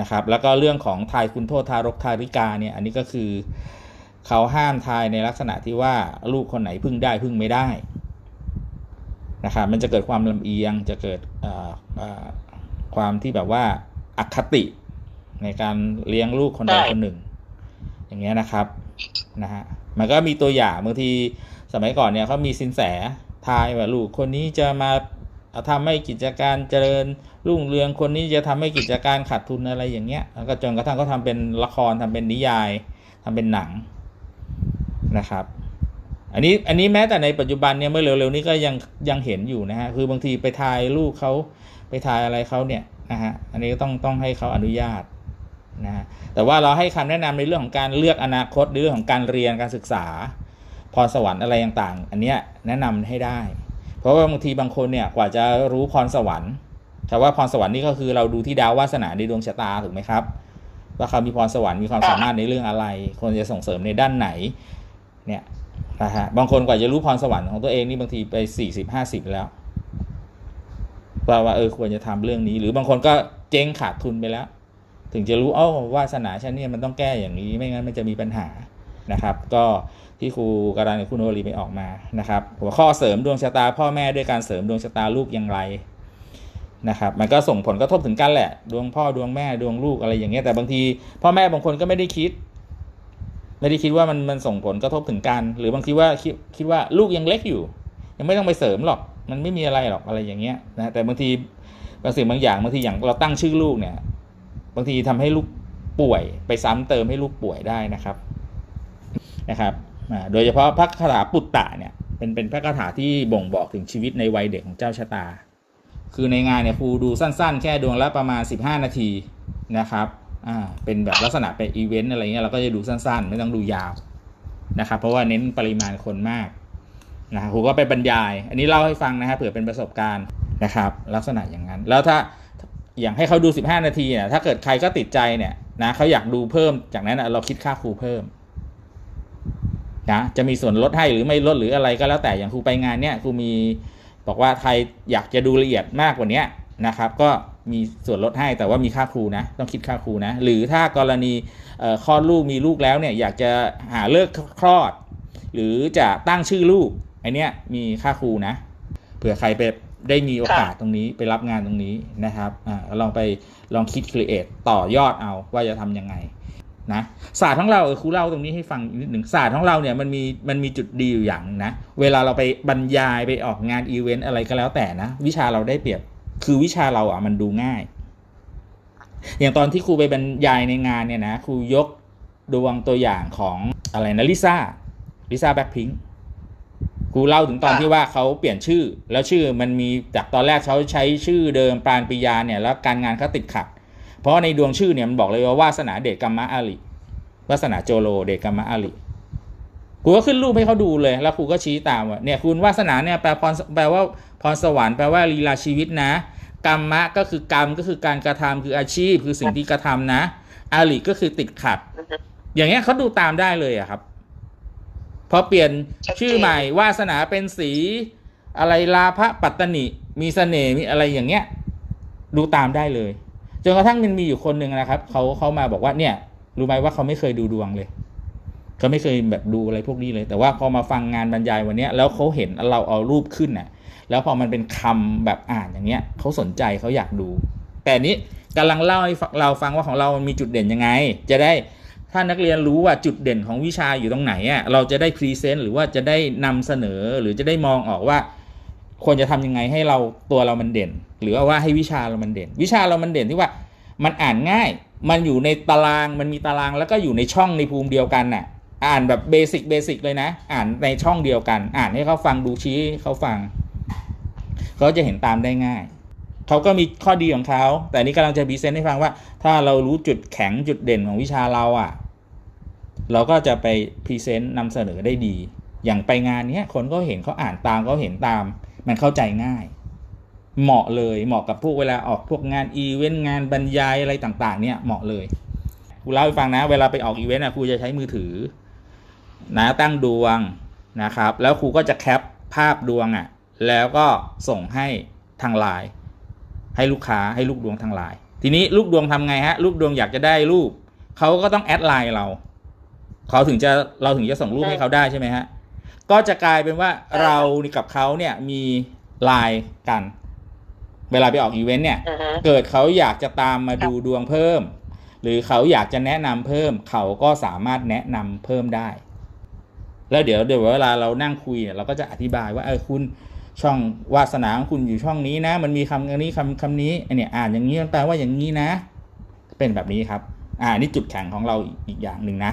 นะครับแล้วก็เรื่องของทายคุณโทษทารกทาริกาเนี่ยอันนี้ก็คือเขาห้ามทายในลักษณะที่ว่าลูกคนไหนพึ่งได้พึ่งไม่ได้นะครับมันจะเกิดความลำเอียงจะเกิดอ่าอ่าความที่แบบว่าอคติในการเลี้ยงลูกคนใดใช่คนหนึ่ง อย่างเงี้ยนะครับนะฮะมันก็มีตัวอย่างบางทีสมัยก่อนเนี่ยเขามีสินแสทายว่าลูกคนนี้จะมา ทำให้กิจการเจริญรุ่งเรืองคนนี้จะทำให้กิจการขาดทุนอะไรอย่างเงี้ยแล้วก็จนกระทั่งเขาทำเป็นละครทำเป็นนิยายทำเป็นหนังนะครับ อันนี้อันนี้แม้แต่ในปัจจุบันเนี่ยเมื่อเร็วๆนี้ก็ยังยังเห็นอยู่นะฮะคือบางทีไปทายลูกเขาไปทายอะไรเขาเนี่ยนะฮะอันนี้ก็ต้องต้องให้เขาอนุญาตนะฮะแต่ว่าเราให้คำแนะนำในเรื่องของการเลือกอนาคตเรื่องของการเรียนการศึกษาพรสวรรค์อะไรต่างๆ อันเนี้ยแนะนำให้ได้ เพราะว่าบางทีบางคนเนี่ยกว่าจะรู้พรสวรรค์แต่ว่าพรสวรรค์นี่ก็คือเราดูที่ดาววาสนาในดวงชะตาถูกไหมครับว่าเขามีพรสวรรค์มีความสามารถในเรื่องอะไรควรจะส่งเสริมในด้านไหนเนี่ยนะฮะบางคนกว่าจะรู้พรสวรรค์ของตัวเองนี่บางทีไปสี่สิบห้าสิบแล้วว่าว่าเออควรจะทำเรื่องนี้ หรือบางคนก็เจ๊งขาดทุนไปแล้ว ถึงจะรู้เอ้าวาสนาฉันเนี่ยมันต้องแก้อย่างนี้ไม่งั้นมันจะมีปัญหานะครับ ก็ ที่ครูการันกับคุณโนรีไปออกมานะครับ หัวข้อเสริมดวงชะตาพ่อแม่ด้วยการเสริมดวงชะตาลูกอย่างไรนะครับมันก็ส่งผลกระทบถึงกันแหละ ดวงพ่อดวงแม่ดวงลูกอะไรอย่างเงี้ยแต่บางทีพ่อแม่บางคนก็ไม่ได้คิด ไม่ได้คิดว่ามันมันส่งผลกระทบถึงกัน หรือบางทีว่าคิดคิดว่าลูกยังเล็กอยู่ ยังไม่ต้องไปเสริมหรอก มันไม่มีอะไรหรอกอะไรอย่างเงี้ยนะแต่บางทีบางสิ่งบางอย่างบางทีอย่างเราตั้งชื่อลูกเนี่ย บางทีทำให้ลูกป่วยไปซ้ำเติมให้ลูกป่วยได้นะครับนะครับ โดยเฉพาะพระคาถาปุตตะเนี่ยเป็นเป็นพระคาถาที่บ่งบอกถึงชีวิตในวัยเด็กของเจ้าชะตา คือในงานเนี่ยครูดูสั้นๆ แค่ดวงละประมาณ 15 นาทีนะครับอ่าเป็นแบบลักษณะเป็นอีเวนต์อะไรเงี้ยเราก็จะดูสั้นๆ ไม่ต้องดูยาวนะครับเพราะว่าเน้นปริมาณคนมากนะครูก็ไปบรรยาย อันนี้เล่าให้ฟังนะฮะเผื่อเป็นประสบการณ์นะครับลักษณะอย่างนั้น แล้วถ้าอย่างให้เขาดู 15 นาทีเนี่ยถ้าเกิดใครก็ติดใจเนี่ยนะเขาอยากดูเพิ่มจากนั้นเราคิดค่าครูเพิ่ม นะจะมีส่วนลดให้หรือไม่ลดหรืออะไรก็แล้วแต่อย่างครูไปงานเนี่ยครูมีบอกว่าใครอยากจะดูละเอียดมากกว่านี้นะครับ ก็มีส่วนลดให้แต่ว่ามีค่าครูนะต้องคิดค่าครูนะหรือถ้ากรณีเอ่อคลอดลูกมีลูกแล้วเนี่ยอยากจะหาเลิกคลอด หรือจะตั้งชื่อลูกไอเนี้ยมีค่าครูนะเผื่อใครไปได้มีโอกาสตรงนี้ไปรับงานตรงนี้นะครับอ่าลองไปลองคิดครีเอทต่อยอดเอาว่าจะทำยังไง นะศาสตร์ของเราครูเล่าตรงนี้ให้ฟังนิดหนึ่งศาสตร์ของเราเนี่ยมันมีมันมีจุดดีอยู่อย่างนะ เวลาเราไปบรรยายไปออกงานอีเวนต์อะไรก็แล้วแต่นะ วิชาเราได้เปรียบคือวิชาเราอะมันดูง่าย อย่างตอนที่ครูไปบรรยายในงานเนี่ยนะครูยกดวงตัวอย่างของอะไรนะลิซ่าลิซ่าแบ็คพิงครูเล่าถึงตอนที่ว่าเขาเปลี่ยนชื่อ แล้วชื่อมันมีจากตอนแรกเขาใช้ชื่อเดิมปานปิยาเนี่ยแล้วการงานเขาติดขัด เพราะในดวงชื่อเนี่ยมันบอกเลยว่าวาสนาเดชกรรมะอาลิวาสนาโจโลเดชกรรมะอาลิครูก็ขึ้นรูปให้เขาดูเลย แล้วครูก็ชี้ตามว่าเนี่ยคุณวาสนาเนี่ยแปลพรแปลว่าพรสวรรค์แปลว่าลีลาชีวิตนะ กรรมะก็คือกรรมก็คือการกระทำคืออาชีพ คือสิ่งที่กระทำนะ อาลิก็คือติดขัด อย่างเงี้ยเขาดูตามได้เลยอะครับ พอเปลี่ยนชัดเจนชื่อใหม่ วาสนาเป็นสี อะไรลาภปัตตนิมีเสน่ห์มีอะไรอย่างเงี้ย ดูตามได้เลย จนกระทั่งมันมีอยู่คนหนึ่งนะครับเขาเขามาบอกว่าเนี่ยรู้ไหมว่าเขาไม่เคยดูดวงเลยเขาไม่เคยแบบดูอะไรพวกนี้เลย แต่ว่าพอมาฟังงานบรรยายวันนี้แล้วเขาเห็นเราเอารูปขึ้นน่ะ แล้วพอมันเป็นคำแบบอ่านอย่างเงี้ยเขาสนใจเขาอยากดู แต่นี้กำลังเล่าให้เราฟังว่าของเรามันมีจุดเด่นยังไง จะได้ถ้านักเรียนรู้ว่าจุดเด่นของวิชาอยู่ตรงไหนอะเราจะได้พรีเซนต์หรือว่าจะได้นำเสนอหรือจะได้มองออกว่าควรจะทำยังไงให้เราตัวเรามันเด่น หรือว่าให้วิชาเรามันเด่น วิชาเรามันเด่นที่ว่ามันอ่านง่าย มันอยู่ในตารางมันมีตารางแล้วก็อยู่ในช่องในภูมิเดียวกันน่ะ อ่านแบบเบสิกเบสิกเลยนะ อ่านในช่องเดียวกัน อ่านให้เขาฟังดูชี้เขาฟังเขาจะเห็นตามได้ง่ายเขาก็มีข้อดีของเขา แต่นี่กำลังจะพรีเซนให้ฟังว่า ถ้าเรารู้จุดแข็งจุดเด่นของวิชาเราอะ เราก็จะไปพรีเซนต์นำเสนอได้ดี อย่างไปงานนี้คนก็เห็นเขาอ่านตามเขาเห็นตาม มันเข้าใจง่าย เหมาะเลยเหมาะกับพวกเวลาออกพวกงานอีเวนต์งานบรรยายอะไรต่าง ๆ เนี่ยเหมาะเลยครูเล่าให้ฟังนะ เวลาไปออกอีเวนต์อะครูจะใช้มือถือนะตั้งดวงนะครับ แล้วครูก็จะแคปภาพดวงอะ่ะ แล้วก็ส่งให้ทางไลน์ให้ลูกค้าให้ลูกดวงทางไลน์ทีนี้ลูกดวงทำไงฮะ ลูกดวงอยากจะได้รูปเขาก็ต้องแอดไลน์เราเขาถึงจะเราถึงจะส่งรูปให้เขาได้ใช่ไหมฮะก็จะกลายเป็นว่าเรากับเขาเนี่ยมีไลน์กัน เวลาไปออกอีเวนต์เนี่ยอือฮึเกิดเขาอยากจะตามมาดูดวงเพิ่ม หรือเขาอยากจะแนะนำเพิ่ม เขาก็สามารถแนะนำเพิ่มได้ แล้วเดี๋ยวเดี๋ยวเวลาเรานั่งคุยเนี่ยเราก็จะอธิบายว่าเออคุณช่องวาสนาของคุณอยู่ช่องนี้นะ มันมีคำนี้คำคำนี้ไอเนี่ยอ่านอย่างนี้มันแปลว่าอย่างนี้นะ เป็นแบบนี้ครับ อ่านี่จุดแข็งของเราอีกอย่างหนึ่งนะ